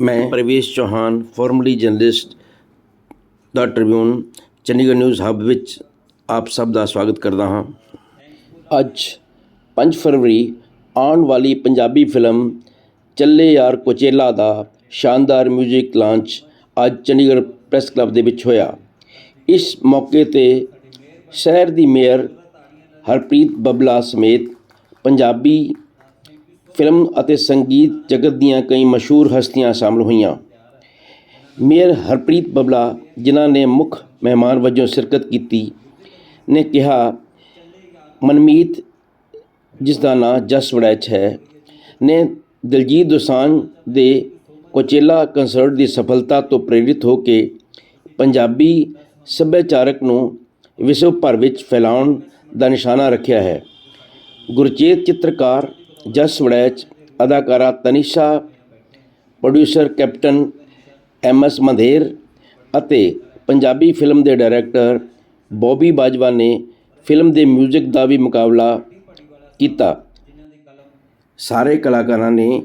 ਮੈਂ Pravesh Chauhan formerly journalist the Tribune Chandigarh news hub ਵਿੱਚ ਆਪ ਸਭ ਦਾ ਸਵਾਗਤ ਕਰਦਾ ਹਾਂ। ਅੱਜ 5 ਫਰਵਰੀ ਆਉਣ ਵਾਲੀ ਪੰਜਾਬੀ ਫਿਲਮ ਚੱਲੇ ਯਾਰ ਕੋਚੇਲਾ ਦਾ ਸ਼ਾਨਦਾਰ 뮤직 ਲਾਂਚ ਅੱਜ ਚੰਡੀਗੜ੍ਹ ਪ੍ਰੈਸ ਕਲੱਬ ਦੇ ਵਿੱਚ ਹੋਇਆ। ਇਸ ਮੌਕੇ ਤੇ ਸ਼ਹਿਰ ਦੀ ਮੇਅਰ ਹਰਪ੍ਰੀਤ ਬੱਬਲਾ ਸਮੇਤ ਪੰਜਾਬੀ ਫਿਲਮ ਅਤੇ ਸੰਗੀਤ ਜਗਤ ਦੀਆਂ ਕਈ ਮਸ਼ਹੂਰ ਹਸਤੀਆਂ ਸ਼ਾਮਲ ਹੋਈਆਂ। ਮੇਅਰ ਹਰਪ੍ਰੀਤ ਬਬਲਾ, ਜਿਨ੍ਹਾਂ ਨੇ ਮੁੱਖ ਮਹਿਮਾਨ ਵਜੋਂ ਸ਼ਿਰਕਤ ਕੀਤੀ, ਨੇ ਕਿਹਾ, ਮਨਮੀਤ, ਜਿਸ ਦਾ ਨਾਂ ਜਸ ਵੜੈਚ ਹੈ, ਨੇ ਦਿਲਜੀਤ ਦੋਸਾਂਝ ਦੇ ਕੋਚੇਲਾ ਕੰਸਰਟ ਦੀ ਸਫਲਤਾ ਤੋਂ ਪ੍ਰੇਰਿਤ ਹੋ ਕੇ ਪੰਜਾਬੀ ਸੱਭਿਆਚਾਰਕ ਨੂੰ ਵਿਸ਼ਵ ਭਰ ਵਿੱਚ ਫੈਲਾਉਣ ਦਾ ਨਿਸ਼ਾਨਾ ਰੱਖਿਆ ਹੈ। ਗੁਰਚੇਤ ਚਿੱਤਰਕਾਰ ਜਸ ਵੜੈਚ, ਅਦਾਕਾਰਾ Tanisha producer captain M S Mandher ਅਤੇ ਪੰਜਾਬੀ ਫਿਲਮ ਦੇ ਡਾਇਰੈਕਟਰ ਬੌਬੀ ਬਾਜਵਾ ਨੇ ਫਿਲਮ ਦੇ 뮤직 ਦਾ ਵੀ ਮੁਕਾਬਲਾ ਕੀਤਾ। ਸਾਰੇ ਕਲਾਕਾਰਾਂ ਨੇ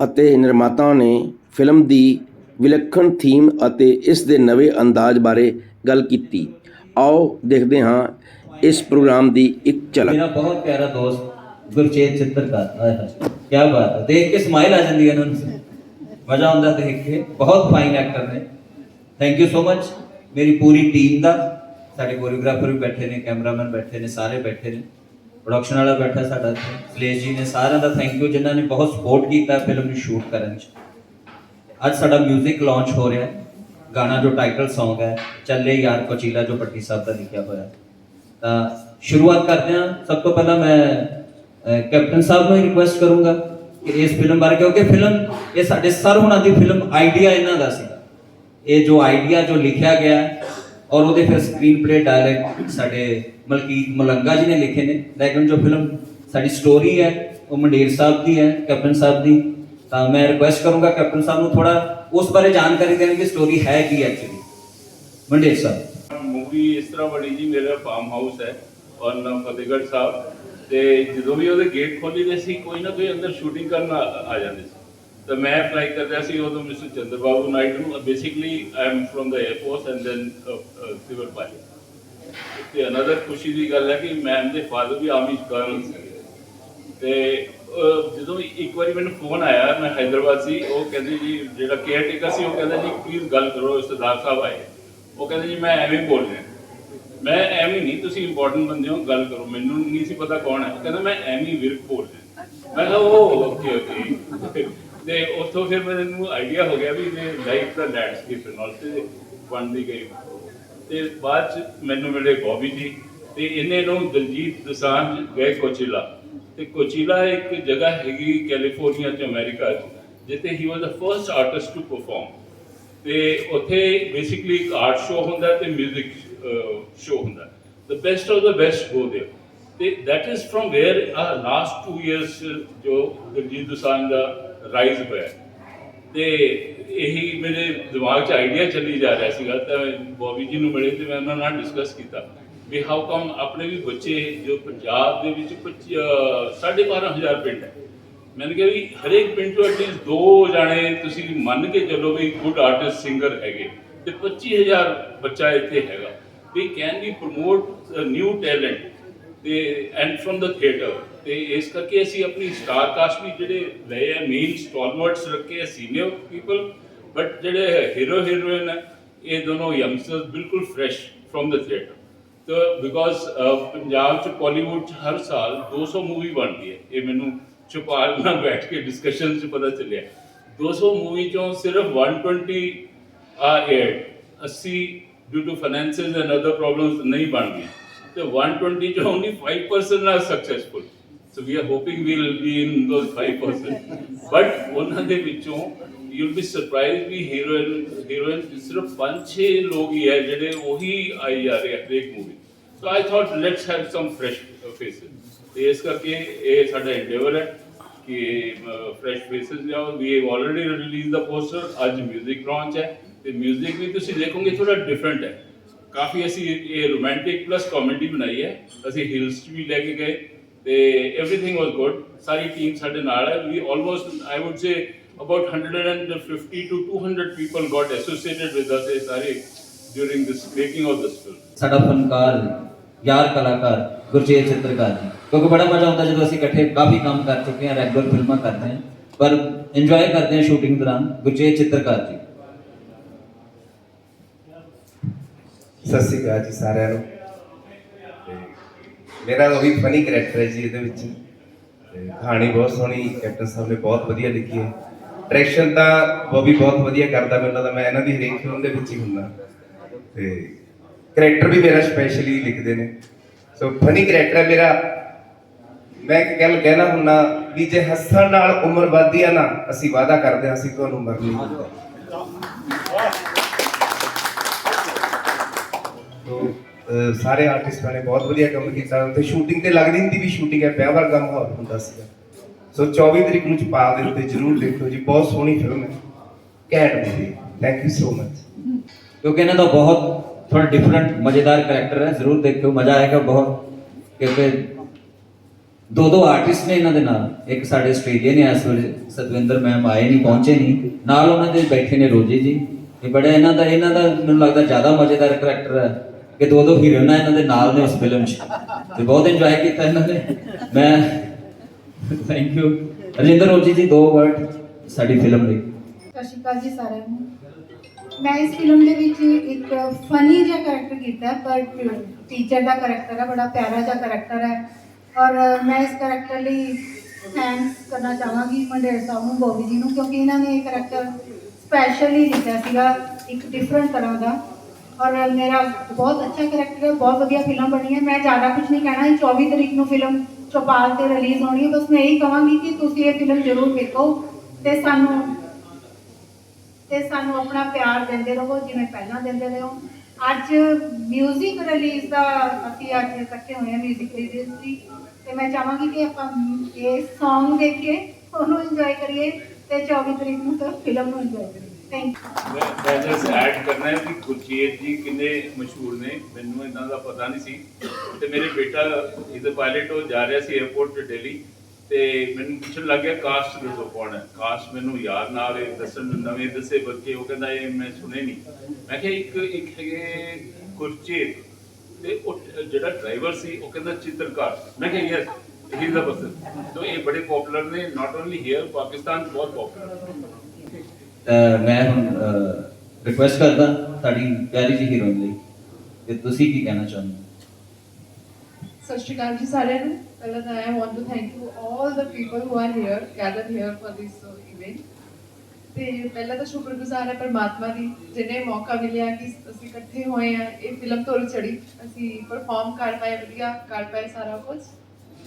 ਅਤੇ ਨਿਰਮਾਤਾਵਾਂ ਨੇ ਫਿਲਮ ਦੀ ਵਿਲੱਖਣ ਥੀਮ ਅਤੇ ਇਸ ਦੇ ਨਵੇਂ ਅੰਦਾਜ਼ ਬਾਰੇ ਗੱਲ ਕੀਤੀ। ਆਓ ਦੇਖਦੇ ਹਾਂ ਇਸ ਪ੍ਰੋਗਰਾਮ ਦੀ ਇੱਕ ਝਲਕ। ਮੇਰਾ ਬਹੁਤ ਪਿਆਰਾ ਦੋਸਤ ਗੁਰਚੇਤ ਚਿੱਤਰਕਾਰ ਆਏ ਹਾਏ ਕੀ ਬਾਤ ਹੈ। ਦੇਖ ਕੇ ਸਮਾਈਲ ਆ ਜਾਂਦੀ ਹੈ ਇਹਨਾਂ ਨੂੰ ਮਜ਼ਾ ਆਉਂਦਾ ਦੇਖ ਕੇ। ਬਹੁਤ ਫਾਈਨ ਐਕਟਰ ਨੇ। ਥੈਂਕ ਯੂ ਸੋ ਮਚ ਮੇਰੀ ਪੂਰੀ ਟੀਮ ਦਾ। ਸਾਡੇ ਕੋਰੀਓਗ੍ਰਾਫਰ ਵੀ ਬੈਠੇ ਨੇ ਕੈਮਰਾਮੈਨ ਬੈਠੇ ਨੇ, ਸਾਰੇ ਬੈਠੇ ਨੇ। ਪ੍ਰੋਡਕਸ਼ਨ ਵਾਲਾ ਬੈਠਾ ਸਾਡਾ ਸਲੇਸ਼ ਜੀ ਨੇ ਸਾਰਿਆਂ ਦਾ ਥੈਂਕ ਯੂ ਜਿਨ੍ਹਾਂ ਨੇ ਬਹੁਤ ਸਪੋਰਟ ਕੀਤਾ ਫਿਲਮ ਨੂੰ ਸ਼ੂਟ ਕਰਨ 'ਚ। ਅੱਜ ਸਾਡਾ 뮤직 ਲਾਂਚ ਹੋ ਰਿਹਾ। ਹੈ ਗਾਣਾ ਜੋ ਟਾਈਟਲ Song ਹੈ, ਚੱਲੇ ਯਾਰ ਕੋਚੀਲਾ ਜੋ ਪੱਟੀ ਸਾਹਿਬ ਦਾ ਲਿਖਿਆ ਹੋਇਆ। ਤਾਂ ਸ਼ੁਰੂਆਤ ਕਰਦੇ ਹਾਂ। ਸਭ ਤੋਂ ਪਹਿਲਾਂ ਮੈਂ ਕੈਪਟਨ ਸਾਹਿਬ ਨੂੰ ਹੀ ਰਿਕੁਐਸਟ ਕਰੂੰਗਾ ਕਿ ਇਸ ਫਿਲਮ ਬਾਰੇ, ਕਿਉਂਕਿ ਫਿਲਮ ਇਹ ਸਾਡੇ ਸਰ ਹੁਣਾਂ ਦੀ ਫਿਲਮ ਆਈਡੀਆ ਇਹਨਾਂ ਦਾ ਸੀ। ਇਹ ਜੋ ਆਈਡੀਆ ਜੋ ਲਿਖਿਆ ਗਿਆ ਔਰ ਉਹਦੇ ਫਿਰ ਸਕਰੀਨ ਪਲੇ ਡਾਇਰੈਕਟ ਸਾਡੇ ਮਲਕੀਤ ਮਲੰਗਾ ਜੀ ਨੇ ਲਿਖੇ ਨੇ। ਲੇਕਿਨ ਜੋ ਫਿਲਮ ਸਾਡੀ ਸਟੋਰੀ ਹੈ, ਉਹ ਮੰਡੇਰ ਸਾਹਿਬ ਦੀ ਹੈ, ਕੈਪਟਨ ਸਾਹਿਬ ਦੀ। ਤਾਂ ਮੈਂ ਰਿਕੁਐਸਟ ਕਰੂੰਗਾ ਕੈਪਟਨ ਸਾਹਿਬ ਨੂੰ ਥੋੜਾ ਉਸ ਬਾਰੇ ਜਾਣਕਾਰੀ ਦੇਣ ਕਿ ਸਟੋਰੀ ਹੈ ਕੀ ਐਕਚੁਅਲੀ ਮੰਡੇਰ ਸਾਹਿਬ। ਮੂਵੀ ਇਸ ਤਰ੍ਹਾਂ ਬਣੀ ਜੀ, ਮੇਰਾ ਫਾਰਮ ਹਾਊਸ ਹੈ। ਔਰ ਨਾਮ ਫਤਿਹਗੜ੍ਹ ਸਾਹਿਬ। ਤੇ ਜਦੋਂ ਵੀ ਉਹਦੇ ਗੇਟ ਖੋਲੀਦੇ ਸੀ, ਕੋਈ ਨਾ ਕੋਈ ਅੰਦਰ ਸ਼ੂਟਿੰਗ ਕਰਨ ਆ ਜਾਂਦੇ ਸੀ। ਤਾਂ ਮੈਂ ਅਪਲਾਈ ਕਰਦਾ ਸੀ ਉਦੋਂ ਮਿਸਟਰ ਚੰਦਰਬਾਬੂ ਨਾਇਡੂ ਨੂੰ basically I am from the airport and then civil pilot ਤੇ ਅਨਦਰ ਖੁਸ਼ੀ ਦੀ ਗੱਲ ਹੈ ਕਿ ਮੈਂ ਦੇ ਫਾਦਰ ਵੀ ਆਰਮੀ ਕਰਨਲ ਸੀ ਤੇ ਜਦੋਂ ਇੱਕ ਵਾਰੀ ਮੈਨੂੰ ਫੋਨ ਆਇਆ, ਮੈਂ ਹైదరాబాద్ ਸੀ, ਉਹ ਕਹਿੰਦੇ ਜੀ, ਜਿਹੜਾ ਕੇਅਰ ਟੇਕਰ ਸੀ, ਉਹ ਕਹਿੰਦਾ ਜੀ ਪਲੀਜ਼ ਗੱਲ ਕਰੋ ਇਸਤਦਾਰ ਸਾਹਿਬ ਆਏ। ਉਹ ਕਹਿੰਦੇ ਜੀ, ਮੈਂ ਐਵੇਂ ਬੋਲ ਰਿਹਾ। ਮੈਂ ਐਵੇਂ ਨਹੀਂ, ਤੁਸੀਂ ਇੰਪੋਰਟੈਂਟ ਬੰਦੇ ਹੋ, ਗੱਲ ਕਰੋ, ਮੈਨੂੰ ਨਹੀਂ ਸੀ ਪਤਾ ਕੌਣ ਹੈ। ਕਹਿੰਦਾ, ਮੈਂ ਐਵੇਂ ਵਿਰਕ ਬੋਲ ਮੈਂ ਕਿਹਾ ਉਹ ਓਕੇ ਓਕੇ ਤੇ ਉੱਥੋਂ ਫਿਰ ਮੈਨੂੰ ਆਈਡੀਆ ਹੋ ਗਿਆ ਵੀ ਇਹ ਲਾਈਫ ਦਾ ਲੈਂਡਸਕੇਪ ਹੈ ਨਾਲ ਤੇ ਬਣਦੀ ਗਈ। ਤੇ ਬਾਅਦ ਚ ਮੈਨੂੰ ਮਿਲੇ ਬੌਬੀ ਜੀ ਤੇ ਇਹਨੇ ਨੂੰ ਦਲਜੀਤ ਦਸਾਂਝ, ਗਏ ਕੋਚੀਲਾ। ਤੇ ਕੋਚੀਲਾ ਇੱਕ ਜਗ੍ਹਾ ਹੈਗੀ ਕੈਲੀਫੋਰਨੀਆ ਚ, ਅਮਰੀਕਾ ਚ, ਜਿੱਥੇ ਹੀ was the first artist to perform ਤੇ ਉੱਥੇ ਬੇਸਿਕਲੀ ਇੱਕ ਆਰਟ ਸ਼ੋ ਹੁੰਦਾ ਤੇ 뮤직 ਸ਼ੋਅ ਹੁੰਦਾ। The best of the best go there ਤੇ that is from where last 2 years ਜੋ ਗੁਰਜੀਤ ਦੁਸਾਂਝ ਦਾ ਰਾਈਜ਼ ਹੋਇਆ। ਤੇ ਇਹੀ ਮੇਰੇ ਦਿਮਾਗ 'ਚ ਆਈਡੀਆ ਚੱਲੀ ਜਾ ਰਿਹਾ ਸੀਗਾ, ਤਾਂ ਬੋਬੀ ਜੀ ਨੂੰ ਮਿਲੇ ਤੇ ਮੈਂ ਉਹਨਾਂ ਨਾਲ ਡਿਸਕਸ ਕੀਤਾ। ਵੀ ਹਾਊ ਕਮ ਆਪਣੇ ਵੀ ਬੱਚੇ ਜੋ ਪੰਜਾਬ ਦੇ ਵਿੱਚ 12500 ਪਿੰਡ ਹੈ। ਮੈਨੂੰ ਕਿਹਾ ਵੀ ਹਰੇਕ ਪਿੰਡ ਤੋਂ ਐਟਲੀਸਟ ਦੋ ਜਾਣੇ ਤੁਸੀਂ ਮੰਨ ਕੇ ਚੱਲੋ ਵੀ ਗੁੱਡ ਆਰਟਿਸਟ ਸਿੰਗਰ ਹੈਗੇ। ਤੇ 25000 ਬੱਚਾ ਇੱਥੇ ਹੈਗਾ। We can we promote new talent ਤੇ ਐਂਡ ਫਰਮ ਦਾ ਥੀਏਟਰ ਤੇ ਇਸ ਕਰਕੇ ਅਸੀਂ ਆਪਣੀ ਸਟਾਰ ਕਾਸਟ ਵੀ ਜਿਹੜੇ ਲਏ ਆ ਮੇਨ ਸਟਾਲਵਰਟਸ ਰੱਖੇ ਆ ਸੀਨੀਅਰ ਪੀਪਲ ਬਟ ਜਿਹੜੇ ਹੀਰੋ ਹੀਰੋਇਨ ਹੈ, ਇਹ ਦੋਨੋਂ ਯੰਗਸਟਰਸ ਬਿਲਕੁਲ ਫਰੈਸ਼ ਫਰਮ ਦਾ ਥੀਏਟਰ ਤਾਂ ਬਿਕੋਜ਼ ਪੰਜਾਬ ਚ ਬਾਲੀਵੁੱਡ ਚ ਹਰ ਸਾਲ 200 ਮੂਵੀ ਬਣਦੀ ਹੈ। ਇਹ ਮੈਨੂੰ ਛੁਪਾਲ ਨਾਲ ਬੈਠ ਕੇ ਡਿਸਕਸ਼ਨ ਚ ਪਤਾ ਚੱਲਿਆ। 200 ਮੂਵੀ ਚੋਂ ਸਿਰਫ 120 ਆ ਏਡ 80 due to finances and other problems ਨਹੀਂ ਬਣਦੀਆਂ ਤੇ 120 ਚੋਂ only 5% are successful so we are hoping we will be in those 5% but ਉਹਨਾਂ ਦੇ ਵਿੱਚੋਂ you'll be surprised ਵੀ ਹੀਰੋਇਨ ਹੀਰੋਇਨ ਸਿਰਫ 5-6 ਲੋਕ ਹੀ ਹੈ ਜਿਹੜੇ ਉਹੀ ਆਈ ਜਾ ਰਹੇ ਹਰੇਕ movie so I thought let's have some fresh faces ਤੇ ਇਸ ਕਰਕੇ ਇਹ ਸਾਡਾ endeavor ਹੈ ਕਿ ਫਰੈਸ਼ ਫੇਸਿਸ ਲਿਆਓ we have already release the poster ਅੱਜ 뮤직 ਲਾਂਚ ਹੈ ਤੇ 뮤직 ਵੀ ਤੁਸੀਂ ਦੇਖੋਗੇ ਥੋੜਾ ਡਿਫਰੈਂਟ ਹੈ ਕਾਫੀ ਅਸੀਂ ਇਹ ਰੋਮਾਂਟਿਕ ਪਲੱਸ ਕਾਮੇਡੀ ਬਣਾਈ ਹੈ ਅਸੀਂ ਹਿਲਸ 'ਚ ਵੀ ਲੈ ਕੇ ਗਏ ਤੇ एवरीथिंग ਵਾਸ ਗੁੱਡ ਸਾਰੀ ਟੀਮ ਸਾਡੇ ਨਾਲ ਹੈ ਵੀ almost I would say about 150 to 200 people got associated with us eh, sorry, during this making of this film. ਸਾਡਾ ਫਨਕਾਰ ਯਾਰ ਕਲਾਕਾਰ ਗੁਰਚੇਤ ਚਿੱਤਰਕਾਰ ਜੀ ਕਿਉਂਕਿ ਬੜਾ ਮਜ਼ਾ ਆਉਂਦਾ ਜਦੋਂ ਅਸੀਂ ਇਕੱਠੇ ਕਾਫੀ ਕੰਮ ਕਰ ਚੁੱਕੇ ਹਾਂ ਰੈਗੂਲਰ ਫਿਲਮਾਂ ਕਰਦੇ ਹਾਂ ਪਰ ਇੰਜੋਏ ਕਰਦੇ ਹਾਂ ਸ਼ੂਟਿੰਗ ਦੌਰਾਨ ਗੁਰਚੇਤ ਚਿੱਤਰਕਾਰ ਜੀ ਸਤਿ ਸ਼੍ਰੀ ਅਕਾਲ ਜੀ ਸਾਰਿਆਂ ਨੂੰ। ਤੇ ਮੇਰਾ ਉਹੀ ਫਨੀ ਕਰੈਕਟਰ ਹੈ ਜੀ ਇਹਦੇ ਵਿੱਚ। ਤੇ ਕਹਾਣੀ ਬਹੁਤ ਸੋਹਣੀ ਕੈਪਟਨ ਸਾਹਿਬ ਨੇ ਬਹੁਤ ਵਧੀਆ ਲਿਖੀ ਹੈ। ਡਾਇਰੈਕਸ਼ਨ ਤਾਂ ਉਹ ਬਹੁਤ ਵਧੀਆ ਕਰਦਾ ਮੈਨੂੰ ਲੱਗਦਾ ਮੈਂ ਇਹਨਾਂ ਦੀ ਹਰੇਕ ਫਿਲਮ ਦੇ ਵਿੱਚ ਹੀ ਹੁੰਦਾ। ਤੇ ਕਰੈਕਟਰ ਵੀ ਮੇਰਾ ਸਪੈਸ਼ਲੀ ਲਿਖਦੇ ਨੇ। ਸੋ ਫਨੀ ਕਰੈਕਟਰ ਹੈ ਮੇਰਾ। ਮੈਂ ਇੱਕ ਗੱਲ ਕਹਿਣਾ ਹੁੰਨਾ ਵੀ ਜੇ ਹੱਸਣ ਨਾਲ ਉਮਰ ਵੱਧਦੀ ਆ ਨਾ, ਅਸੀਂ ਵਾਅਦਾ ਕਰਦੇ ਹਾਂ ਅਸੀਂ ਤੁਹਾਨੂੰ ਮਰਨੀ। ਤੋ ਸਾਰੇ ਆਰਟਿਸਟਾਂ ਨੇ ਬਹੁਤ ਵਧੀਆ ਕੰਮ ਕੀਤਾ। ਤੇ ਸ਼ੂਟਿੰਗ ਤੇ ਲੱਗਦੀ ਹੁੰਦੀ ਵੀ ਸ਼ੂਟਿੰਗ ਹੈ, ਵਿਆਹ ਵਰਗਾ ਮਾਹੌਲ ਹੁੰਦਾ ਸੀਗਾ। ਸੋ 24 ਤਰੀਕ ਨੂੰ ਚਪਾ ਦੇ ਉੱਤੇ ਜਰੂਰ ਦੇਖੋ ਜੀ, ਬਹੁਤ ਸੋਹਣੀ ਫਿਲਮ ਹੈ। Cat movie thank you so much ਕਿਉਂਕਿ ਇਹਨਾਂ ਦਾ ਬਹੁਤ ਥੋੜਾ ਡਿਫਰੈਂਟ ਮਜ਼ੇਦਾਰ ਕਰੈਕਟਰ ਹੈ, ਜ਼ਰੂਰ ਦੇਖਿਓ, ਮਜ਼ਾ ਆਏਗਾ ਬਹੁਤ। ਕਿਉਂਕਿ ਦੋ ਦੋ ਆਰਟਿਸਟ ਨੇ ਇਹਨਾਂ ਦੇ ਨਾਲ। ਇੱਕ ਸਾਡੇ ਆਸਟ੍ਰੇਲੀਆ ਨੇ, ਇਸ ਵੇਲੇ ਸਤਵਿੰਦਰ ਮੈਮ ਆਏ ਨਹੀਂ ਪਹੁੰਚੇ ਨਹੀਂ ਨਾਲ ਉਹਨਾਂ ਦੇ ਬੈਠੇ ਨੇ ਰੋਜੀ ਜੀ। ਇਹ ਬੜਾ ਇਹਨਾਂ ਦਾ ਇਹਨਾਂ ਦਾ ਮੈਨੂੰ ਲੱਗਦਾ ਜ਼ਿਆਦਾ ਮਜ਼ੇਦਾਰ ਕਰੈਕਟਰ ਹੈ। ਕਿ ਦੋ ਦੋ ਹੀਰੋਇਨਾਂ ਇਹਨਾਂ ਦੇ ਨਾਲ ਨੇ ਉਸ ਫਿਲਮ 'ਚ। ਤੇ ਬਹੁਤ ਇੰਜੋਏ ਕੀਤਾ ਇਹਨਾਂ ਨੇ। ਮੈਂ ਥੈਂਕ ਯੂ ਰਜਿੰਦਰ ਰੋਜੀ ਜੀ, ਦੋ ਵਰਡ ਸਾਡੀ ਫਿਲਮ ਲਈ। ਸਤਿ ਸ਼੍ਰੀ ਅਕਾਲ ਜੀ ਸਾਰਿਆਂ ਨੂੰ। ਮੈਂ ਇਸ ਫਿਲਮ ਦੇ ਵਿੱਚ ਇੱਕ ਫਨੀ ਜਿਹਾ ਕਰੈਕਟਰ ਕੀਤਾ, ਪਰ ਟੀਚਰ ਦਾ ਕਰੈਕਟਰ ਹੈ ਬੜਾ ਪਿਆਰਾ ਜਿਹਾ ਕਰੈਕਟਰ ਹੈ ਔਰ ਮੈਂ ਇਸ ਕਰੈਕਟਰ ਲਈ ਥੈਂਕਸ ਕਰਨਾ ਚਾਹਾਂਗੀ ਮੰਡੇਰ ਸਾਹਿਬ ਨੂੰ ਬੋਬੀ ਜੀ ਨੂੰ, ਕਿਉਂਕਿ ਇਹਨਾਂ ਨੇ ਇਹ ਕਰੈਕਟਰ ਸਪੈਸ਼ਲੀ ਲਿਖਿਆ ਸੀਗਾ ਇੱਕ ਡਿਫਰੈਂਟ ਤਰ੍ਹਾਂ ਦਾ। ਔਰ ਮੇਰਾ ਬਹੁਤ ਅੱਛਾ ਕਰੈਕਟਰ ਹੈ ਬਹੁਤ ਵਧੀਆ ਫਿਲਮ ਬਣੀ ਹੈ ਮੈਂ ਜ਼ਿਆਦਾ ਕੁਝ ਨਹੀਂ ਕਹਿਣਾ ਇਹ 24 ਤਰੀਕ ਨੂੰ ਫਿਲਮ ਚੌਪਾਲ ਤੇ ਰਿਲੀਜ਼ ਹੋਣੀ ਹੈ ਬਸ ਮੈਂ ਇਹੀ ਕਹਾਂਗੀ ਕਿ ਤੁਸੀਂ ਇਹ ਫਿਲਮ ਜ਼ਰੂਰ ਦੇਖੋ ਤੇ ਸਾਨੂੰ ਤੇ ਸਾਨੂੰ ਆਪਣਾ ਪਿਆਰ ਦਿੰਦੇ ਰਹੋ ਜਿਵੇਂ ਪਹਿਲਾਂ ਦਿੰਦੇ ਰਹੋ ਅੱਜ 뮤직 ਰਿਲੀਜ਼ ਦਾ ਅਸੀਂ ਅੱਜ ਇਕੱਠੇ ਹੋਏ ਹਾਂ 뮤직 ਰਿਲੀਜ਼ ਦੀ ਤੇ ਮੈਂ ਚਾਹਾਂਗੀ ਕਿ ਆਪਾਂ ਇਹ Song ਦੇਖ ਕੇ ਉਹਨੂੰ ਇੰਜੋਏ ਕਰੀਏ ਤੇ 24 ਤਰੀਕ ਨੂੰ ਤਾਂ ਫਿਲਮ ਨੂੰ ਇੰਜੋਏ ਕਰੀਏ ਥੈਂਕ ਯੂ ਮੈਂ ਮੈਂ ਜਸ ਐਡ ਕਰਨਾ ਹੈ ਕਿ ਗੁਰਜੀਤ ਜੀ ਕਿੰਨੇ ਮਸ਼ਹੂਰ ਨੇ, ਮੈਨੂੰ ਇਹਨਾਂ ਦਾ ਪਤਾ ਨਹੀਂ ਸੀ। ਤੇ ਮੇਰੇ ਬੇਟਾ ਇਹਦੇ ਪਾਇਲਟ ਹੋ ਜਾ ਰਿਹਾ ਸੀ 에어ਪੋਰਟ ਤੇ ਦਿੱਲੀ। ਤੇ ਮੈਨੂੰ ਪੁੱਛਣ ਲੱਗ ਗਿਆ ਕਾਸਟ ਦੱਸੋ ਕੌਣ ਹੈ? ਕਾਸਟ ਮੈਨੂੰ ਯਾਦ ਨਾ ਆਵੇ ਦੱਸਣ ਨਵੇਂ ਦੱਸੇ ਬੱਚੇ, ਉਹ ਕਹਿੰਦਾ ਇਹ ਮੈਂ ਸੁਣੇ ਨਹੀਂ। ਮੈਂ ਕਿਹਾ, ਇੱਕ ਇੱਕ ਹੈਗੇ ਗੁਰਜੀਤ ਤੇ ਉਹ ਜਿਹੜਾ ਡਰਾਈਵਰ ਸੀ, ਉਹ ਕਹਿੰਦਾ ਚਿੱਤਰਕਾਰ। ਮੈਂ ਕਿਹਾ ਯੈਸ ਹੀ ਦਾ ਪਰਸਨ ਸੋ ਇਹ ਬੜੇ ਪਪੂਲਰ ਨੇ ਨਾਟ ਓਨਲੀ ਹੇਅਰ ਪਾਕਿਸਤਾਨ 'ਚ ਬਹੁਤ ਪਪੂਲਰ ਤਾਂ ਮੈਂ ਹੁਣ ਰਿਕੁਐਸਟ ਕਰਦਾ ਸਾਡੀ ਪਿਆਰੀ ਜੀ ਹੀਰੋਇਨ ਲਈ। ਕਿ ਤੁਸੀਂ ਕੀ ਕਹਿਣਾ ਚਾਹੁੰਦੇ ਹੋ ਸਤਿ ਸ਼੍ਰੀ ਅਕਾਲ ਜੀ ਸਾਰਿਆਂ ਨੂੰ। ਪਹਿਲਾਂ ਤਾਂ I want to thank you all the people who are here gathered here for this event ਤੇ ਪਹਿਲਾਂ ਤਾਂ ਸ਼ੁਕਰਗੁਜ਼ਾਰ ਹੈ ਪਰਮਾਤਮਾ ਦੀ ਜਿਨੇ ਮੌਕਾ ਮਿਲਿਆ ਕਿ ਅਸੀਂ ਇਕੱਠੇ ਹੋਏ ਆ ਇਹ ਫਿਲਮ ਤੋਰ ਚੜੀ ਅਸੀਂ ਪਰਫਾਰਮ ਕਰ ਪਾਏ, ਵਧੀਆ ਕਰ ਪਾਏ ਸਾਰਾ ਕੁਝ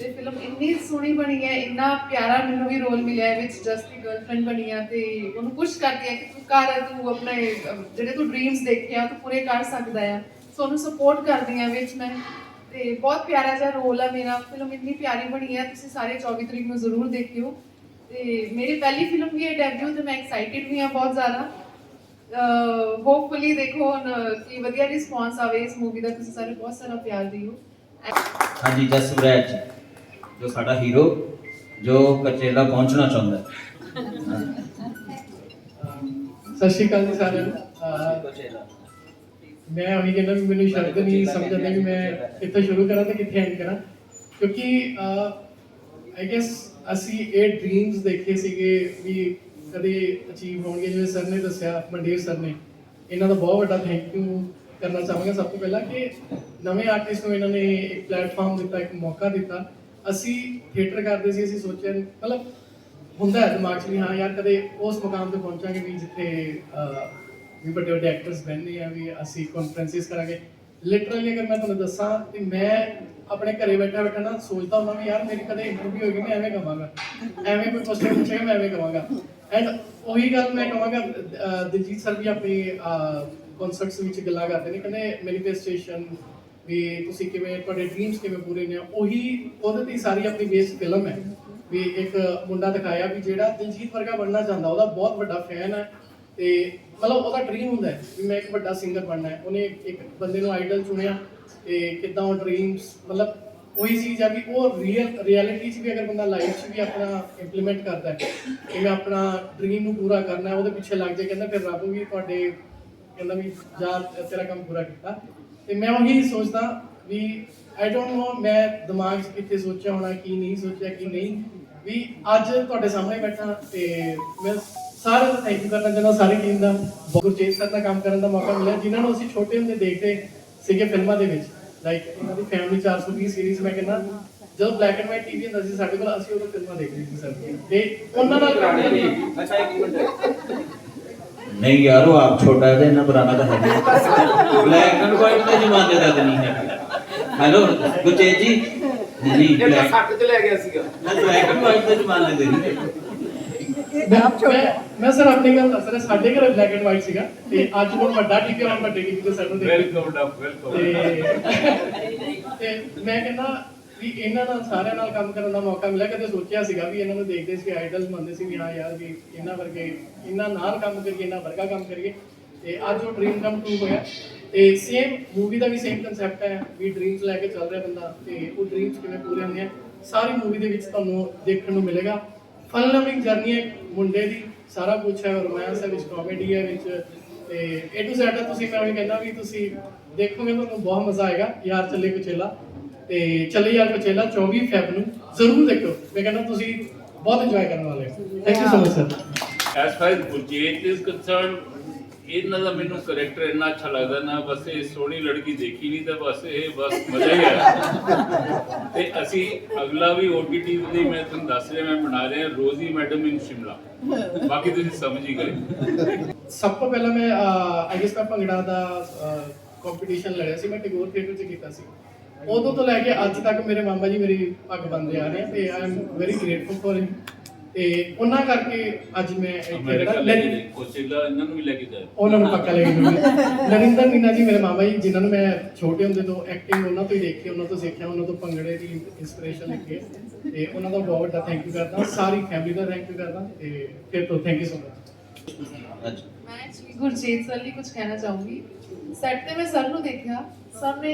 ਤੇ ਫਿਲਮ ਇੰਨੀ ਸੋਹਣੀ ਬਣੀ ਹੈ, ਇੰਨਾ ਪਿਆਰਾ ਮੈਨੂੰ ਵੀ ਰੋਲ ਮਿਲਿਆ ਹੈ ਵਿੱਚ ਜਸਟ ਦੀ ਗਰਲਫ੍ਰੈਂਡ ਬਣੀ ਆ ਤੇ ਉਹਨੂੰ ਪੁਸ਼ ਕਰਦੀ ਹੈ ਕਿ ਤੂੰ ਕਰ, ਤੂੰ ਆਪਣੇ ਜਿਹੜੇ ਤੂੰ ਡ੍ਰੀਮਸ ਦੇਖੇ ਆ, ਤੂੰ ਪੂਰੇ ਕਰ ਸਕਦਾ ਆ। ਸੋ ਉਹਨੂੰ ਸਪੋਰਟ ਕਰਦੀ ਆ ਵਿੱਚ ਮੈਂ ਤੇ ਬਹੁਤ ਪਿਆਰਾ ਜਿਹਾ ਰੋਲ ਆ ਮੇਰਾ। ਫਿਲਮ ਇੰਨੀ ਪਿਆਰੀ ਬਣੀ ਹੈ ਤੁਸੀਂ ਸਾਰੇ 24 ਤਰੀਕ ਨੂੰ ਜ਼ਰੂਰ ਦੇਖਿਓ। ਤੇ ਮੇਰੀ ਪਹਿਲੀ ਫਿਲਮ ਵੀ ਹੈ ਡੈਬਿਊ ਤੇ ਮੈਂ ਐਕਸਾਈਟਿਡ ਵੀ ਹਾਂ ਬਹੁਤ ਜ਼ਿਆਦਾ। ਹੋਪਫੁਲੀ ਦੇਖੋ ਹੁਣ ਕੀ ਵਧੀਆ ਰਿਸਪੌਂਸ ਆਵੇ ਇਸ ਮੂਵੀ ਦਾ, ਤੁਸੀਂ ਸਾਰੇ ਬਹੁਤ ਸਾਰਾ ਪਿਆਰ ਦਿਓ। ਹਾਂਜੀ, ਜਸਵਰਾਜ ਜੀ। ਜੋ ਸਾਡਾ ਹੀਰੋ ਜੋ ਕਚੇਲਾ ਪਹੁੰਚਣਾ ਚਾਹੁੰਦਾ ਹੈ। ਸਤਿ ਸ਼੍ਰੀ ਅਕਾਲ ਜੀ ਸਾਰਿਆਂ ਨੂੰ। ਅਹ ਕਚੇਲਾ। ਮੈਂ ਉਹੀ ਕਹਿੰਦਾ ਵੀ ਮੈਨੂੰ ਸ਼ਬਦ ਨਹੀਂ ਸਮਝ ਆਉਂਦੇ ਕਿ ਮੈਂ ਕਿੱਥੋਂ ਸ਼ੁਰੂ ਕਰਾਂ ਤੇ ਕਿੱਥੇ ਐਂਡ ਕਰਾਂ। ਕਿਉਂਕਿ ਆਈ ਗੈਸ ਅਸੀਂ ਇਹ ਡ੍ਰੀਮਸ ਦੇਖੇ ਸੀਗੇ ਵੀ ਕਦੇ ਅਚੀਵ ਹੋਣਗੇ। ਜਿਵੇਂ ਸਰ ਨੇ ਦੱਸਿਆ ਮੰਡੀਰ ਸਰ ਨੇ। ਇਹਨਾਂ ਦਾ ਬਹੁਤ ਵੱਡਾ ਥੈਂਕ ਯੂ ਕਰਨਾ ਚਾਹਾਂਗਾ ਸਭ ਤੋਂ ਪਹਿਲਾਂ ਕਿ ਨਵੇਂ ਆਰਟਿਸਟ ਨੂੰ ਇਹਨਾਂ ਨੇ ਇੱਕ ਪਲੇਟਫਾਰਮ ਦਿੱਤਾ ਇੱਕ ਮੌਕਾ ਦਿੱਤਾ। ਅਸੀਂ ਥੀਏਟਰ ਕਰਦੇ ਸੀ ਅਸੀਂ ਸੋਚਿਆ ਮਤਲਬ ਹੁੰਦਾ ਹੈ ਦਿਮਾਗ 'ਚ ਵੀ ਹਾਂ ਯਾਰ ਕਦੇ ਉਸ ਮੁਕਾਮ ਤੇ ਪਹੁੰਚਾਂਗੇ ਵੀ ਜਿੱਥੇ ਵੀ ਵੱਡੇ ਵੱਡੇ ਐਕਟਰਸ ਬਹਿੰਦੇ ਆ ਵੀ ਅਸੀਂ ਕਾਨਫਰੰਸਿਸ ਕਰਾਂਗੇ। ਲਿਟਰਲੀ ਅਗਰ ਮੈਂ ਤੁਹਾਨੂੰ ਦੱਸਾਂ ਕਿ ਮੈਂ ਆਪਣੇ ਘਰੇ ਬੈਠਾ ਬੈਠਾ ਨਾ ਸੋਚਦਾ ਹੁੰਦਾ ਵੀ ਯਾਰ ਮੇਰੀ ਕਦੇ ਇੰਟਰਵਿਊ ਹੋਏਗੀ ਮੈਂ ਐਵੇਂ ਕਵਾਂਗਾ। ਐਵੇਂ ਕੋਈ ਕੁਐਸਚਨ ਪੁੱਛੇਗਾ ਮੈਂ ਐਵੇਂ ਕਵਾਂਗਾ। ਐਂਡ ਉਹੀ ਗੱਲ ਮੈਂ ਕਵਾਂਗਾ ਅਹ, ਸਰ ਵੀ ਆਪਣੀ ਕਨਸਰਟਸ ਵਿੱਚ ਗੱਲਾਂ ਕਰਦੇ ਨੇ ਕਹਿੰਦੇ ਮੈਨੀਫੈਸਟੇਸ਼ਨ ਵੀ ਤੁਸੀਂ ਕਿਵੇਂ ਤੁਹਾਡੇ ਡ੍ਰੀਮਸ ਕਿਵੇਂ ਪੂਰੇ ਨੇ, ਉਹੀ ਉਹਦੇ ਤੇ ਹੀ ਸਾਰੀ ਆਪਣੀ ਬੇਸ ਫਿਲਮ ਹੈ। ਵੀ ਇੱਕ ਮੁੰਡਾ ਦਿਖਾਇਆ ਵੀ ਜਿਹੜਾ ਦਿਲਜੀਤ ਵਰਗਾ ਬਣਨਾ ਚਾਹੁੰਦਾ, ਉਹਦਾ ਬਹੁਤ ਵੱਡਾ ਫੈਨ ਹੈ ਤੇ ਮਤਲਬ ਉਹਦਾ ਡ੍ਰੀਮ ਹੁੰਦਾ ਹੈ ਵੀ ਮੈਂ ਇੱਕ ਵੱਡਾ ਸਿੰਗਰ ਬਣਨਾ ਹੈ। ਉਹਨੇ ਇੱਕ ਬੰਦੇ ਨੂੰ ਆਈਡਲ ਚੁਣਿਆ ਤੇ ਕਿਦਾਂ ਉਹ ਡ੍ਰੀਮਸ ਮਤਲਬ ਉਹੀ ਚੀਜ਼ ਆ ਵੀ ਉਹ ਰੀਅਲ ਰਿਐਲਿਟੀ 'ਚ ਵੀ ਅਗਰ ਬੰਦਾ ਲਾਈਫ 'ਚ ਵੀ ਆਪਣਾ ਇੰਪਲੀਮੈਂਟ ਕਰਦਾ ਹੈ ਕਿ ਮੈਂ ਆਪਣਾ ਡ੍ਰੀਮ ਨੂੰ ਪੂਰਾ ਕਰਨਾ ਹੈ, ਉਹਦੇ ਪਿੱਛੇ ਲੱਗ ਜਾ ਕਹਿੰਦਾ ਫਿਰ ਰੱਬ ਵੀ ਤੁਹਾਡੇ, ਕਹਿੰਦਾ ਵੀ ਜਾ ਤੇਰਾ ਕੰਮ ਪੂਰਾ ਕੀਤਾ। ਤੇ ਮੈਂ ਉਹੀ ਸੋਚਦਾ ਵੀ ਆਈ ਡੋਨਟ ਨੋ ਮੈਂ ਦਿਮਾਗ 'ਚ ਕਿੱਥੇ ਸੋਚਿਆ ਹੋਣਾ ਕੀ ਨਹੀਂ ਸੋਚਿਆ ਕੀ ਨਹੀਂ। ਵੀ ਅੱਜ ਤੁਹਾਡੇ ਸਾਹਮਣੇ ਬੈਠਾ ਤੇ ਮੈਂ ਸਾਰਿਆਂ ਦਾ ਥੈਂਕ ਯੂ ਕਰਨਾ ਚਾਹੁੰਦਾ ਸਾਰੀ ਟੀਮ ਦਾ ਬਹੁਤ ਗੁਰਜੀਤ ਸਰ ਨਾਲ ਕੰਮ ਕਰਨ ਦਾ ਮੌਕਾ ਮਿਲਿਆ ਜਿਨ੍ਹਾਂ ਨੂੰ ਅਸੀਂ ਛੋਟੇ ਹੁੰਦੇ ਦੇਖਦੇ ਸੀਗੇ ਫਿਲਮਾਂ ਦੇ ਵਿੱਚ। ਲਾਈਕ ਇਹਨਾਂ ਦੀ ਫੈਮਿਲੀ 420 ਸੀਰੀਜ਼ ਮੈਂ ਕਹਿੰਦਾ ਜਦੋਂ ਬਲੈਕ ਐਂਡ ਵਾਈਟ ਟੀਵੀ ਹੁੰਦਾ ਸੀ ਸਾਡੇ ਕੋਲ ਅਸੀਂ ਉਦੋਂ ਫਿਲਮਾਂ ਦੇਖਦੇ ਸੀ ਸਰ। ਤੇ ਉਹਨਾਂ ਨਾਲ ਕੰਮ ਨਹੀਂ ਯਾਰ ਉਹ ਆਪ ਛੋਟਾ ਹੈ ਤੇ ਇੰਨਾ ਪੁਰਾਣਾ ਤਾਂ ਹੈ ਨਹੀਂ ਬਲੈਕ ਐਂਡ ਵਾਈਟ ਦੇ ਜ਼ਮਾਨੇ ਦਾ ਤਾਂ ਨਹੀਂ ਹੈ ਹੈਲੋ ਗੁਰਚੇਤ ਜੀ ਜੀ ਬਲੈਕ ਸੱਟ ਚ ਲੈ ਗਿਆ ਸੀਗਾ ਬਲੈਕ ਐਂਡ ਵਾਈਟ ਦੇ ਜ਼ਮਾਨੇ ਦੇ ਨਹੀਂ ਹੈ। ਮੈਂ ਮੈਂ ਸਰ ਆਪਣੀ ਗੱਲ ਦੱਸ ਰਿਹਾ ਸਾਡੇ ਘਰ ਬਲੈਕ ਐਂਡ ਵਾਈਟ ਸੀਗਾ ਤੇ ਅੱਜ ਹੁਣ ਵੱਡਾ ਟੀਵੀ ਹੁਣ ਵੱਡੇ ਟੀਵੀ ਤੇ ਸਾਨੂੰ ਦੇਖਦੇ ਵੈਲਕਮ ਡਾ ਵੈਲਕਮ ਤੇ ਤੇ ਮੈਂ ਕਹਿੰਦਾ ਵੀ ਇਹਨਾਂ ਨਾਲ ਸਾਰਿਆਂ ਨਾਲ ਕੰਮ ਕਰਨ ਦਾ ਮੌਕਾ ਮਿਲਿਆ। ਕਦੇ ਸੋਚਿਆ ਸੀਗਾ ਵੀ ਇਹਨਾਂ ਨੂੰ ਦੇਖਦੇ ਸੀ ਆਈਡਲ ਮੰਨਦੇ ਸੀ ਵੀ ਹਾਂ ਯਾਰ ਵੀ ਇਹਨਾਂ ਵਰਗੇ, ਇਹਨਾਂ ਨਾਲ ਕੰਮ ਕਰੀਏ, ਇਹਨਾਂ ਵਰਗਾ ਕੰਮ ਕਰੀਏ। ਤੇ ਅੱਜ ਉਹ ਡ੍ਰੀਮ ਕਮ ਟੂ ਹੋਇਆ। ਤੇ ਸੇਮ ਮੂਵੀ ਦਾ ਵੀ ਸੇਮ ਕਨਸੈਪਟ ਹੈ ਵੀ ਡ੍ਰੀਮਸ ਲੈ ਕੇ ਚੱਲ ਰਿਹਾ ਬੰਦਾ ਤੇ ਉਹ ਡ੍ਰੀਮਸ ਕਿਵੇਂ ਪੂਰੇ ਹੁੰਦੇ ਆ ਸਾਰੀ ਮੂਵੀ ਦੇ ਵਿੱਚ ਤੁਹਾਨੂੰ ਦੇਖਣ ਨੂੰ ਮਿਲੇਗਾ। ਫਨ ਲਵਿੰਗ ਜਰਨੀ ਹੈ ਮੁੰਡੇ ਦੀ। ਸਾਰਾ ਕੁਝ ਹੈ ਰੋਮਾਂਸ ਹੈ, ਵਿੱਚ ਕਾਮੇਡੀ ਹੈ, ਵਿੱਚ ਤੇ A to Z ਤੁਸੀਂ ਮੈਂ ਵੀ ਕਹਿੰਦਾ ਵੀ ਤੁਸੀਂ ਦੇਖੋਗੇ, ਤੁਹਾਨੂੰ ਬਹੁਤ ਮਜ਼ਾ ਆਏਗਾ। ਯਾਰ ਚੱਲੇ ਕੁਚੇਲਾ। ਤੇ ਚੱਲੇ ਯਾਰ ਕੁਚੇਲਾ 24 ਫੈਬ ਨੂੰ ਜ਼ਰੂਰ ਦੇਖੋ ਮੈਂ ਕਹਿੰਦਾ ਤੁਸੀਂ ਬਹੁਤ ਇੰਜੋਏ ਕਰਨ ਵਾਲੇ thank you so much sir as far Gurjeet is concern ਇਹਨਾਂ ਦਾ ਮੈਨੂੰ ਕਰੈਕਟਰ ਇੰਨਾ ਅੱਛਾ ਲੱਗਦਾ ਨਾ ਬਸ ਇਹ ਸੋਹਣੀ ਲੜਕੀ ਦੇਖੀ ਨਹੀਂ ਤਾਂ ਬਸ ਇਹ ਬਸ ਮਜ਼ਾ ਹੀ ਆਇਆ ਤੇ ਅਸੀਂ ਅਗਲਾ ਵੀ OTT ਲਈ ਮੈਂ ਤੁਹਾਨੂੰ ਦੱਸ ਰਿਹਾ ਮੈਂ ਬਣਾ ਰਿਹਾ ਰੋਜ਼ੀ ਮੈਡਮ ਇਨ ਸ਼ਿਮਲਾ। ਬਾਕੀ ਤੁਸੀਂ ਸਮਝ ਹੀ ਗਏ। ਸਭ ਤੋਂ ਪਹਿਲਾਂ ਮੈਂ ਆਈ ਗੈਸ ਮੈਂ ਭੰਗੜਾ ਦਾ ਕੰਪੀਟੀਸ਼ਨ ਲੜਿਆ ਸੀ ਮੈਂ ਟੈਗੋਰ ਥੀਏਟਰ 'ਚ ਕੀਤਾ ਸੀ। ਉਦੋਂ ਤੋਂ ਲੈ ਕੇ ਅੱਜ ਤੱਕ ਮੇਰੇ ਮਾਮਾ ਜੀ ਮੇਰੀ ਪੱਗ ਬੰਨਦੇ ਆ ਰਹੇ ਤੇ I am very grateful for him ਤੇ ਉਹਨਾਂ ਕਰਕੇ ਅੱਜ ਮੈਂ ਇੱਥੇ ਅਮਰੀਕਾ ਜਿਹੜਾ ਲੈ ਕੇ ਜਾਈਂ, ਕੋਚੇਲਾ ਇਹਨਾਂ ਨੂੰ ਵੀ ਲੈ ਕੇ ਜਾਏ ਉਹਨਾਂ ਨੂੰ ਪੱਕਾ ਲੈ ਕੇ ਜਾਊਂਗੇ ਨਰਿੰਦਰ ਮੀਨਾ ਜੀ ਮੇਰੇ ਮਾਮਾ ਜੀ ਜਿਨ੍ਹਾਂ ਨੂੰ ਮੈਂ ਛੋਟੇ ਹੁੰਦੇ ਤੋਂ ਐਕਟਿੰਗ ਉਹਨਾਂ ਤੋਂ ਹੀ ਦੇਖੀ ਉਹਨਾਂ ਤੋਂ ਸਿੱਖਿਆ ਉਹਨਾਂ ਤੋਂ ਭੰਗੜੇ ਦੀ ਇਨਸਪੀਰੇਸ਼ਨ ਲਿੱਤੀ ਹੈ। ਤੇ ਉਹਨਾਂ ਦਾ ਬਹੁਤ ਵੱਡਾ ਥੈਂਕ ਯੂ ਕਰਦਾ। ਸਾਰੀ ਫੈਮਿਲੀ ਦਾ ਥੈਂਕ ਯੂ ਕਰਦਾ। ਤੇ ਫਿਰ ਤੋਂ ਥੈਂਕ ਯੂ ਸੋ ਮਚ ਅੱਛਾ ਮੈਂ ਐਕਚੁਅਲੀ ਗੁਰਜੀਤ ਸਰ ਲਈ ਕੁਝ ਕਹਿਣਾ ਚਾਹੂੰਗੀ। ਸੈੱਟ ਤੇ ਮੈਂ ਸਰ ਨੂੰ ਦੇਖਿਆ। ਸਰ ਨੇ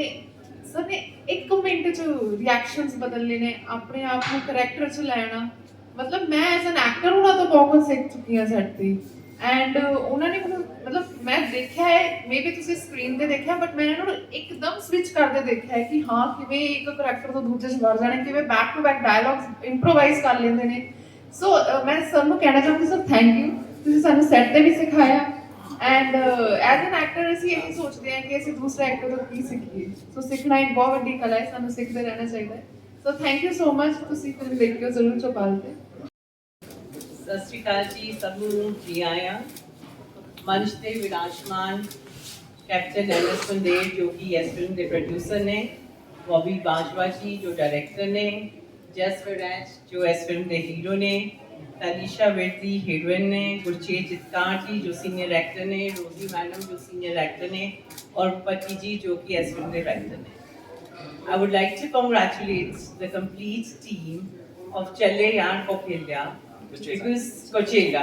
ਸਰ ਨੇ ਇੱਕ ਮਿੰਟ ਚ ਰਿਐਕਸ਼ਨਸ ਬਦਲਨੇ ਨੇ, ਆਪਣੇ ਆਪ ਨੂੰ ਕਰੈਕਟਰ ਚ ਲੈਣਾ। ਮਤਲਬ ਮੈਂ ਐਜ਼ ਐਨ ਐਕਟਰ ਉਹਨਾਂ ਤੋਂ ਬਹੁਤ ਸਿੱਖ ਚੁੱਕੀ ਹਾਂ ਸੈੱਟ ਤੇ। ਐਂਡ ਉਹਨਾਂ ਨੇ ਮੈਨੂੰ, ਮਤਲਬ ਮੈਂ ਦੇਖਿਆ ਹੈ ਮੇਬੀ ਤੁਸੀਂ ਸਕਰੀਨ ਤੇ ਦੇਖਿਆ ਬਟ ਮੈਂ ਇਹਨਾਂ ਨੂੰ ਇੱਕਦਮ ਸਵਿਚ ਕਰਦੇ ਦੇਖਿਆ ਹੈ ਕਿ ਹਾਂ, ਕਿਵੇਂ ਇੱਕ ਕਰੈਕਟਰ ਤੋਂ ਦੂਜੇ ਚ ਵੜ ਜਾਣਾ, ਕਿਵੇਂ back to back dialogues improvise ਕਰ ਲੈਂਦੇ ਨੇ। ਸੋ ਮੈਂ ਸਰ ਨੂੰ ਕਹਿਣਾ ਚਾਹੁੰਦੀ ਸਰ ਥੈਂਕ ਯੂ ਤੁਸੀਂ ਸਾਨੂੰ ਸੈੱਟ ਤੇ ਵੀ ਸਿਖਾਇਆ। ਐਂਡ ਐਜ਼ ਐਨ ਐਕਟਰ ਅਸੀਂ ਇਹ ਸੋਚਦੇ ਹਾਂ ਕਿ ਅਸੀਂ ਦੂਸਰੇ ਐਕਟਰ ਤੋਂ ਕੀ ਸਿੱਖੀਏ ਸੋ ਸਿੱਖਣਾ ਇੱਕ ਬਹੁਤ ਵੱਡੀ ਕਲਾ ਹੈ ਸਾਨੂੰ ਸਿੱਖਦੇ ਰਹਿਣਾ ਚਾਹੀਦਾ ਹੈ so thank you so much ਤੁਸੀਂ ਫਿਲਮ ਦੇਖ ਕੇ ਜ਼ਰੂਰ ਚੌਪਾਲ ਤੇ ਸਤਿ ਸ਼੍ਰੀ ਅਕਾਲ ਜੀ ਸਭ ਨੂੰ ਜੀ ਆਇਆਂ ਮੰਚ ਤੇ ਵਿਰਾਜਮਾਨ ਕੈਪਟਨ ਐਮ ਐਸ ਪੰਦੇਰ ਜੋ ਕਿ ਇਸ ਫਿਲਮ ਦੇ ਪ੍ਰੋਡਿਊਸਰ ਨੇ ਬੌਬੀ ਬਾਜਵਾ ਜੀ ਜੋ ਡਾਇਰੈਕਟਰ ਨੇ ਜਸ ਵਿਰਾਜ ਜੋ ਇਸ ਫਿਲਮ ਦੇ ਹੀਰੋ ਨੇ तनिषा वेट थी हेडवेन ने गुरचेज इतकार जी जो सीनियर एक्टर ने रोजी मैडम जो सीनियर एक्टर ने और पति जी जो कि एसिस्टेंट एक्टर ने I would like to congratulate the complete team of चले यार Coachella because Coachella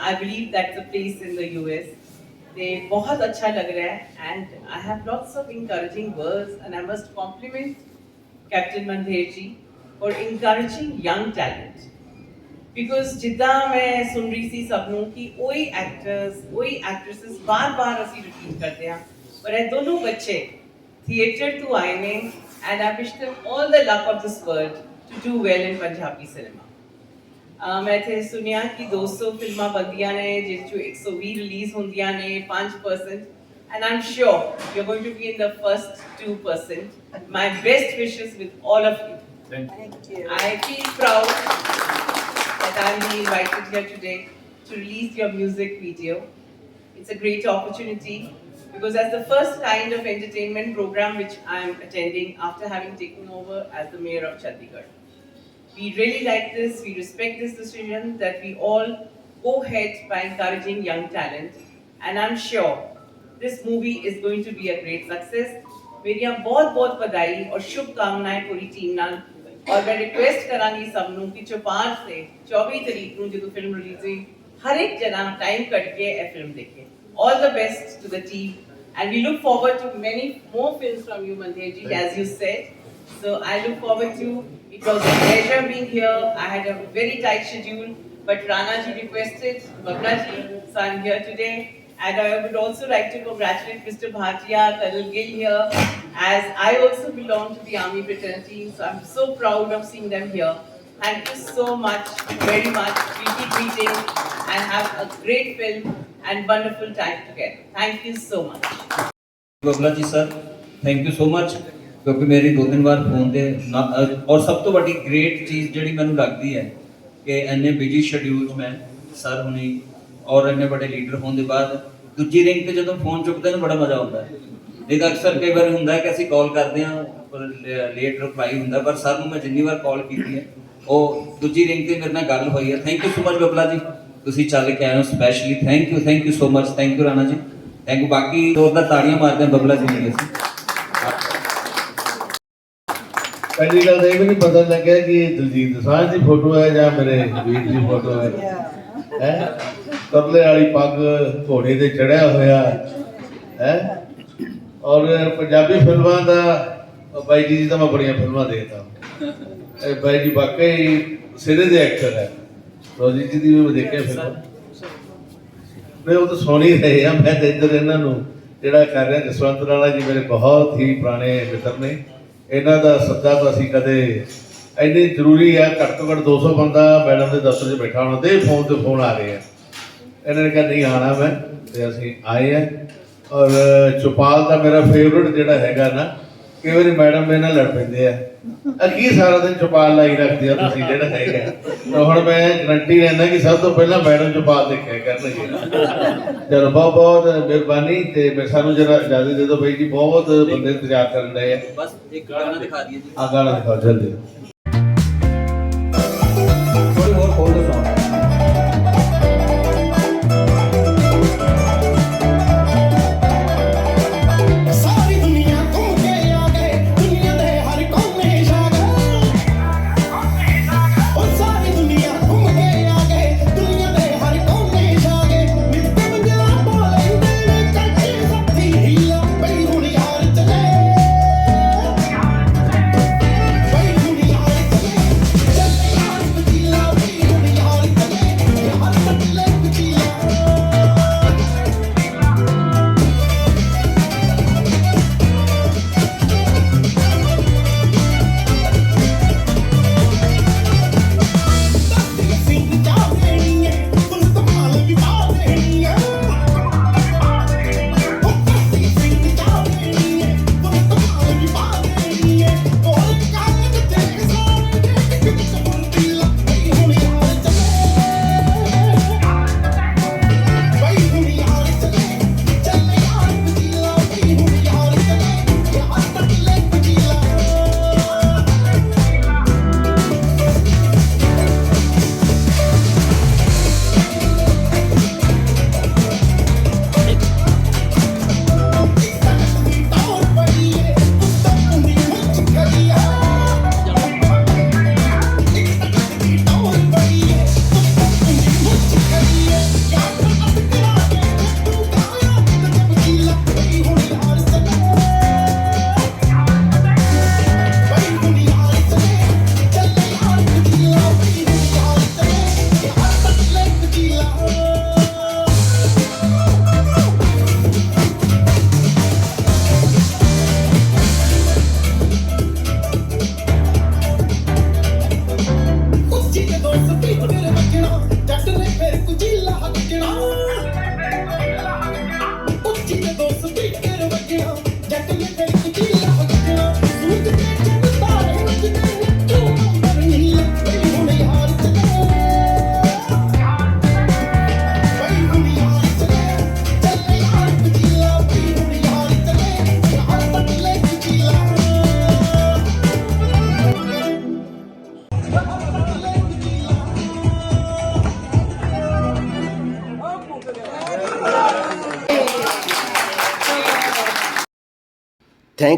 I believe that's a place in the US ते बहुत अच्छा लग रहा है and I have lots of encouraging words and I must compliment captain Mandher ji और encouraging young talent because ਜਿੱਦਾਂ ਮੈਂ ਸੁਣ ਰਹੀ ਸੀ ਸਭ ਨੂੰ ਕਿ ਉਹੀ ਐਕਟਰਸ ਉਹੀ ਐਕਟ੍ਰੈਸਸ ਬਾਰ-ਬਾਰ ਅਸੀਂ ਰਿਪੀਟ ਕਰਦੇ ਹਾਂ ਪਰ ਇਹ ਦੋਨੋਂ ਬੱਚੇ ਥੀਏਟਰ ਤੋਂ ਆਏ ਨੇ and I wish them all the luck of this world to do well in Punjabi cinema ਮੈਂ ਸੁਣਿਆ ਕਿ 200 ਫਿਲਮਾਂ ਬਣਦੀਆਂ ਨੇ ਜਿਸ ਚੋਂ 120 ਰਿਲੀਜ਼ ਹੁੰਦੀਆਂ ਨੇ 5% and I'm sure you're going to be in the first 2%. My best wishes with all of you. Thank you I feel proud kindly invited here today to release your music video. It's a great opportunity because as the first kind of entertainment program which I'm attending after having taken over as the mayor of Chandigarh. We really like this, we respect this decision that we all go ahead by encouraging young talent and I'm sure this movie is going to be a great success. मेरी बहुत बहुत बधाई और शुभकामनाएं पूरी team नाल ਔਰ ਮੈਂ ਰਿਕੁਐਸਟ ਕਰਾਂਗੀ ਸਭ ਨੂੰ ਕਿ ਚੌਪਾਰ ਤੇ 24 ਤਰੀਕ ਨੂੰ ਜਦੋਂ ਫਿਲਮ ਰਿਲੀਜ਼ ਹੋਈ ਹਰ ਇੱਕ ਜਣਾ ਟਾਈਮ ਕੱਢ ਕੇ ਇਹ ਫਿਲਮ ਦੇਖੇ all the best to the team and we look forward to many more films from you Mandhir ji as you said So I look forward to. It was a pleasure being here. I had a very tight schedule, but Rana ji requested Babla ji, so I'm here today. And I would also like to congratulate Mr. Bhatia, Colonel Gill here, as I also belong to the army fraternity. So I'm so proud of seeing them here. Thank you so much, very much. We keep meeting and have a great film and wonderful time together. Thank you so much. Babla ji sir thank you so much ਕਿਉਂਕਿ ਮੇਰੀ ਦੋ ਤਿੰਨ ਵਾਰ phone ਤੇ ਨਾ- ਅਹ ਔਰ ਸਭ ਤੋਂ ਵੱਡੀ ਗ੍ਰੇਟ ਚੀਜ਼ ਜਿਹੜੀ ਮੈਨੂੰ ਲੱਗਦੀ ਹੈ ਕਿ ਇੰਨੇ ਬਿਜੀ ਸ਼ਡਿਊਲਸ ਮੈਂ ਸਰ ਹੁਣੀ ਔਰ ਇੰਨੇ ਵੱਡੇ ਲੀਡਰ ਹੋਣ ਦੇ ਬਾਅਦ ਦੂਜੀ ਰਿੰਗ ਤੇ ਜਦੋਂ ਫੋਨ ਚੁੱਕਦੇ ਨੇ ਬੜਾ ਮਜ਼ਾ ਆਉਂਦਾ। ਹੈ ਤਾਂ ਅਕਸਰ ਕਈ ਵਾਰ ਹੁੰਦਾ ਹੈ ਕਿ ਅਸੀਂ ਕਾਲ ਕਰਦੇ ਹਾਂ ਲੇਟ ਰਿਪਲਾਈ ਹੁੰਦਾ ਪਰ ਸਰ ਨੂੰ ਮੈਂ ਜਿੰਨੀ ਵਾਰ ਕਾਲ ਕੀਤੀ ਹੈ ਉਹ ਦੂਜੀ ਰਿੰਗ ਤੇ ਮੇਰੇ ਨਾਲ ਗੱਲ ਹੋਈ ਹੈ। Thank you so much Babla ji. ਤੁਸੀਂ ਚੱਲ ਕੇ ਆਏ ਹੋ specially thank you thank you so much thank you Rana ji. Thank you ਬਾਕੀ ਜ਼ੋਰਦਾਰ ਤਾੜੀਆਂ ਮਾਰਦੇ ਹਾਂ ਬਬਲਾ ਜੀ ਲਈ ਅਸੀਂ। ਪਹਿਲੀ ਗੱਲ ਇਹ ਵੀ ਨਹੀਂ ਪਤਾ ਲੱਗਿਆ ਕਿ ਇਹ ਦਲਜੀਤ ਦੋਸਾਂਝ ਦੀ ਫੋਟੋ ਹੈ ਜਾਂ ਮੇਰੇ ਵੀਰ ਦੀ ਫੋਟੋ ਹੈ। ਹੈ? ਤਰਲੇ ਵਾਲੀ ਪੱਗ ਘੋੜੇ ਤੇ ਚੜਿਆ ਹੋਇਆ, ਹੈ? ਔਰ ਪੰਜਾਬੀ ਫਿਲਮਾਂ ਦਾ ਬਾਈ ਜੀ ਦੀ ਤਾਂ ਮੈਂ ਬੜੀਆਂ ਫਿਲਮਾਂ ਦੇਖਦਾ ਇਹ ਬਾਈ ਜੀ ਵਾਕਈ ਸਿਰੇ ਦੇ ਐਕਟਰ ਹੈ। ਰੋਜੀ ਜੀ ਦੀ ਵੀ ਮੈਂ ਦੇਖਿਆ ਫਿਲਮ। ਨਹੀਂ, ਉਹ ਤਾਂ ਸੋਹਣੀ ਰਹੇ ਆ। ਮੈਂ ਤਾਂ ਇੱਧਰ ਇਹਨਾਂ ਨੂੰ ਜਿਹੜਾ ਕਰ ਰਿਹਾ, ਜਸਵੰਤ ਰਾਣਾ ਜੀ ਮੇਰੇ ਬਹੁਤ ਹੀ ਪੁਰਾਣੇ ਮਿੱਤਰ ਨੇ। ਇਹਨਾਂ ਦਾ ਸੱਦਾ ਤਾਂ ਅਸੀਂ ਕਦੇ ਇੰਨੀ ਜ਼ਰੂਰੀ ਆ, ਘੱਟ ਤੋਂ ਘੱਟ 200 ਬੰਦਾ ਮੈਡਮ ਦੇ ਦਫ਼ਤਰ 'ਚ ਬੈਠਾ ਹੋਣਾ ਤੇ ਫੋਨ ਤੇ ਫੋਨ ਆ ਰਹੇ ਆ। ਇਹਨਾਂ ਨੇ ਕਿਹਾ ਨਹੀਂ ਆਣਾ ਮੈਂ। ਤੇ ਅਸੀਂ ਆਏ ਆ। ਔਰ ਚੁਪਾਲ ਦਾ ਮੇਰਾ ਫੇਵਰਿਟ ਜਿਹੜਾ ਹੈਗਾ ਨਾ ਕਈ ਵਾਰੀ ਮੈਡਮ ਮੇਰੇ ਨਾਲ ਲੜ ਪੈਂਦੇ ਆ। ਆ ਕੀ ਸਾਰਾ ਦਿਨ ਚੁਪਾਲ ਲਾਈ ਰੱਖਦੇ ਆ ਤੁਸੀਂ ਜਿਹੜਾ ਹੈਗਾ। ਤਾਂ ਹੁਣ ਮੈਂ ਗਰੰਟੀ ਲੈਣਾ ਕਿ ਸਭ ਤੋਂ ਪਹਿਲਾਂ ਮੈਡਮ ਚੁਪਾਲ ਦੇਖਿਆ ਕਰਨਗੇ। ਚਲੋ ਬਹੁਤ ਬਹੁਤ ਮਿਹਰਬਾਨੀ ਤੇ ਮੈਂ ਸਾਨੂੰ ਜਰਾ ਇਜਾਜ਼ਤ ਦੇ ਦਿਓ ਬਾਈ ਜੀ ਬਹੁਤ ਬੰਦੇ ਇੰਤਜ਼ਾਰ ਕਰਨ ਰਹੇ ਆ। ਬਸ ਇੱਕ ਗਾਣਾ ਦਿਖਾ ਦਈਏ ਜੀ। ਆ ਗਾਣਾ ਦਿਖਾਓ ਜਲਦੀ।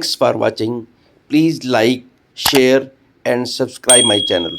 Thanks for watching. Please like, share and subscribe my channel.